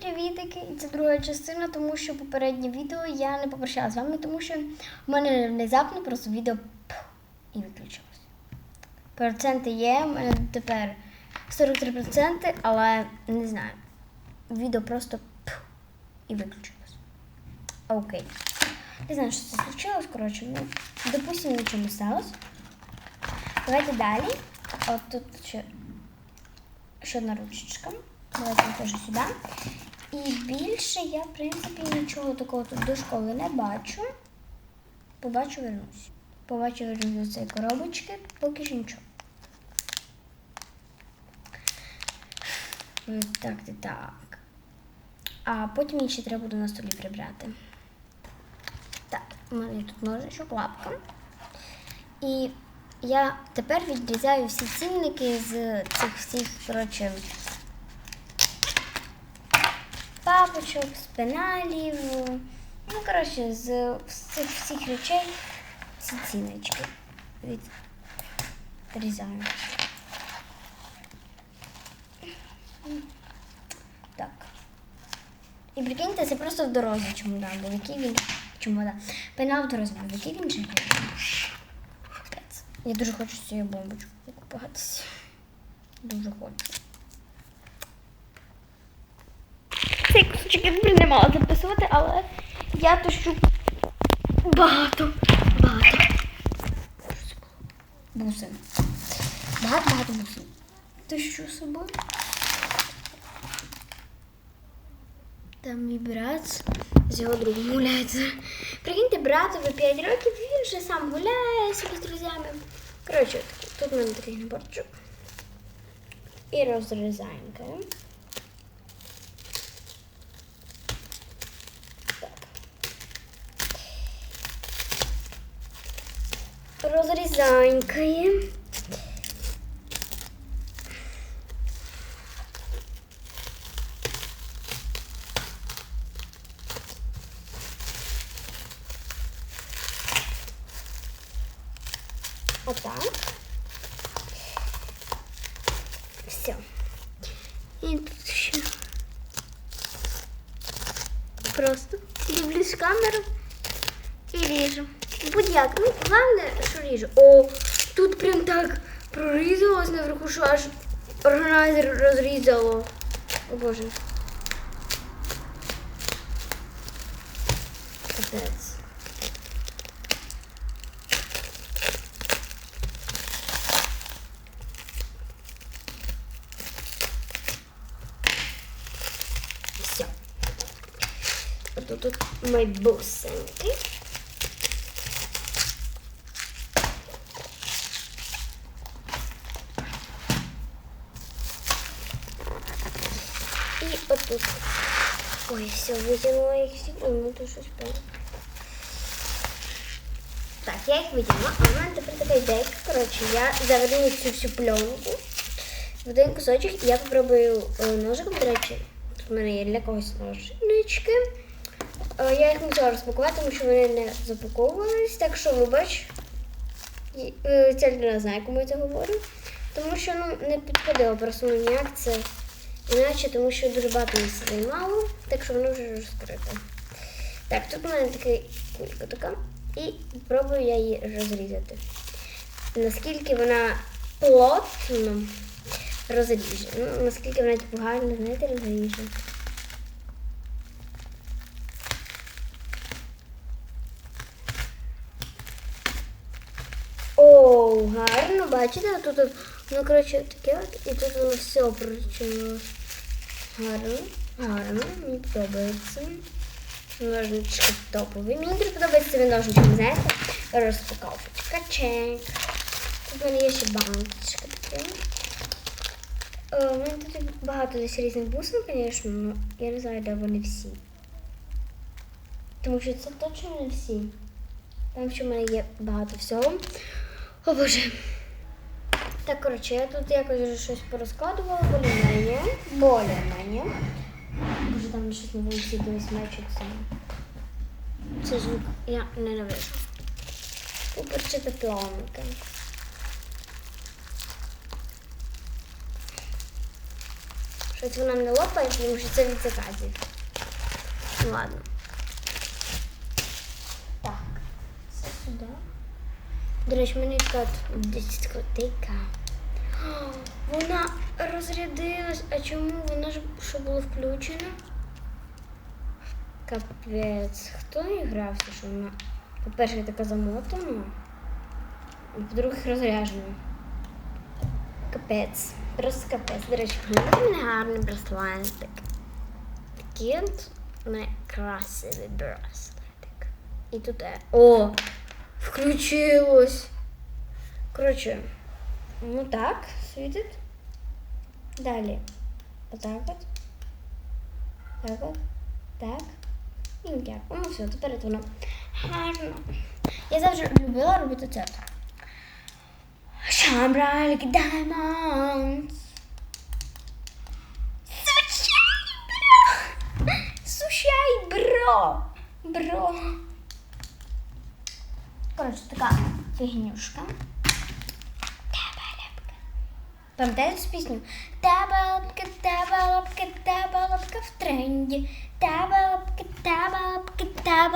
привітики! І це друга частина, тому що попереднє відео я не попрощала з вами, тому що в мене внезапно просто відео і виключилось. Проценти є, в мене тепер 43%, але не знаю. Відео просто і виключилось. Окей. Не знаю, що це случилось, коротше, ну, допустимо, нічого не сталося. Давайте далі. От тут ще, ще одна ручечка. Давайте теж сюди. І більше я, в принципі, нічого такого тут до школи не бачу. Побачу, вернусь. Побачу, вернусь до цієї коробочки, поки що нічого. Так, так, так. А потім її ще треба буде на столі прибрати. Так, у мене тут ножичок, лапка. І я тепер відрізаю всі цінники з цих всіх, коротше, папочок, з пеналів. Ну, коротше, з цих всіх речей ці ціночки відрізаю. Так. І прикиньте, це просто в дорозі чемодан був. Який він. Чемодан. Пенал в дорозі був. Який він же? Я дуже хочу з цією бомбочкою покупатися. Дуже хочу. Кусочок я тепер не мала записувати, але я тощу багато, багато. Бусин. Багато-багато бусин. Тощу собою. Там мій брат з його другом гуляється. Прикиньте, братові 5 років, він вже сам гуляє собі з друзями. Коротше, тут в мене такий наборчик. І розрізаємо. Розрізанькаємо. Отак. Все. І тут ще. Просто дивлюсь камеру І ріжу. Будь-як. Ну, головне, що ріжу. О, тут прям так прорізалось наверху, що аж органайзер розрізало. О боже. Капець. Все. Ото тут мої бусинки. І отут. Ой, все, витягнула їх всі. Ой, ну тут щось прям. Так, я їх витягнула, а в мене тепер така ідейка. Я заверну цю всю пленку в один кусочок, і я попробую е, ножиком, до речі, тут в мене є для когось ножнички. Е, Я їх мусила розпакувати, тому що вони не запаковувались, так що вибач. І, Ця людина знає, кому я це говорю. Тому що ну, не підходило просто ну, ніяк це іначе, тому що дуже багато місця займало, так що воно вже розкрите. Так, тут у мене така кулька така. І спробую я її розрізати. Наскільки вона плотно розріже. Ну, наскільки вона типу, гарно, знаєте, розріже. О, гарно, бачите, тут ну, коротше, таке от, і тут воно все прочинилось. Гарно, гарно, мені подобається. Ножнички топові. Мені дуже подобається цими ножничками, знаєте? Розпаковочка, чек. Тут в мене є ще баночка таке. Е, У мене тут багато десь різних бусин, звісно, але я не знаю, де вони всі. Тому що це точно не всі. Там ще в мене є багато всього. О боже. Так, коротше, я тут якось вже щось порозкладувала, более-менее. Более-менее. Боже, там щось на вулиці якийсь мечик. Це звук я ненавижу. Купорчата планка. Щось вона не лопає, тому що це від заказів. Ну ладно. Так, це сюди. Речі, мені така. О, Вона розрядилась. А чому вона ж що було включено? Капець. Хто не грався, що вона, по-перше, така замотана, а по-друге, розряджена. Капець. Просто капець. До речі, в мене гарний браслетик. Такий от у мене красивий браслетик. І тут. О! Включилось! Коротше, ну так, світить. Далі. Отак от. Так от. Так. І так. Ну все, тепер от воно гарно. Я завжди любила робити це. Shine bright like diamonds. Сушай, бро! Сушай, бро! Бро. Коротше, така фігнюшка. Табалапка. Пам'ятаєте цю пісню? Табалапка, табалапка, табалапка в тренді. Табалапка, табалапка.